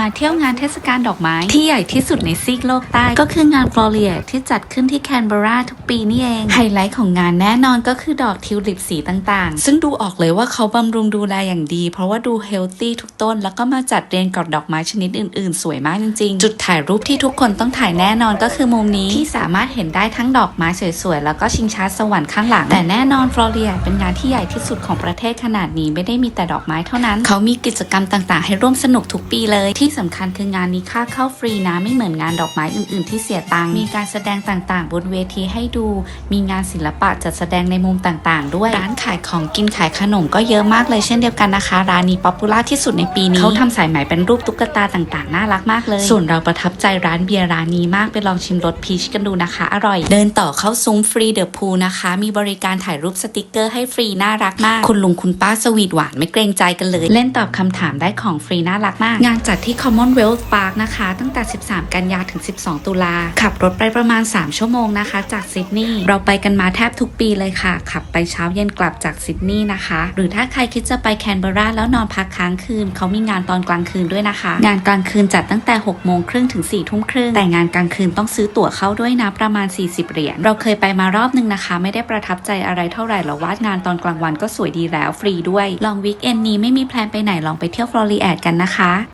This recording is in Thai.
มาเที่ยวงานเทศกาลดอกไม้ ที่ใหญ่ที่สุดในซีกโลกใต้ ก็คืองานฟลอเรียที่จัดขึ้นที่แคนเบราทุกปีนี่เอง ไฮไลท์ของงานแน่นอนก็คือดอกทิวลิปสีต่างๆ ซึ่งดูออกเลยว่าเขาบำรุงดูแลอย่างดี เพราะว่าดูเฮลตี้ทุกต้น แล้วก็มาจัดเรียงกับดอกไม้ชนิดอื่นๆ สวยมากจริงๆ จุดถ่ายรูปที่ทุกคนต้องถ่ายแน่นอนก็คือมุมนี้ที่สามารถเห็นได้ทั้งดอกไม้สวยๆแล้วก็ชิงช้าสวรรค์ข้างหลัง แต่แน่นอนฟลอเรียเป็นงานที่ใหญ่ที่สุดของประเทศขนาดนี้ไม่ได้มีแต่ดอกไม้เท่านั้น เขามีกิจกรรมต่างๆ ให้ร่วมสนุกทุกปีเลยที่สำคัญคืองานนี้ค่าเข้าฟรีนะ ไม่เหมือนงานดอกไม้อื่น ๆ ที่เสียตังค์มีการแสดงต่างๆ บนเวทีให้ดู มีงานศิลปะจัดแสดงในมุมต่างๆ ด้วย ร้านขายของกินขายขนมก็เยอะมากเลยเช่นเดียวกันนะคะ ร้านนี้ป๊อปปูล่าที่สุดในปีนี้เขาทำสายไหมเป็นรูปตุ๊กตาต่างๆ น่ารักมากเลย ส่วนเราประทับใจร้านเบียร์ร้านนี้มากไปลองชิมรสพีชกันดูนะคะ อร่อย เดินต่อเข้าซุ้มฟรีเดอะพูลนะคะ มีบริการถ่ายรูปสติกเกอร์ให้ฟรีน่ารักมาก คุณลุงคุณป้าสวีทหวานไม่เกรงใจกันเลย เล่นตอบคำถามได้ของฟรีน่ารักมาก งานจัดที่ Commonwealth Park นะคะ ตั้งแต่ 13 กันยาถึง 12 ตุลา ขับรถไปประมาณ 3 ชั่วโมงนะคะ จากซิดนีย์เราไปกันมาแทบทุกปีเลยค่ะ ขับไปเช้าเย็นกลับจากซิดนีย์นะคะ หรือถ้าใครคิดจะไปแคนเบราแล้วนอนพักค้างคืน เขามีงานตอนกลางคืนด้วยนะคะ งานกลางคืนจัดตั้งแต่ 6 โมงครึ่งถึง 4 ทุ่มครึ่ง แต่งานกลางคืนต้องซื้อตั๋วเข้าด้วยนะประมาณ 40 เหรียญ เราเคยไปมารอบนึงนะคะ ไม่ได้ประทับใจอะไรเท่าไหร่หรอกว่างานตอนกลางวันก็สวยดีแล้วฟรีด้วย ลองวีคเอนนี้ไม่มีแพลนไปไหนลองไปเที่ยวฟลอรีแอดกันนะคะ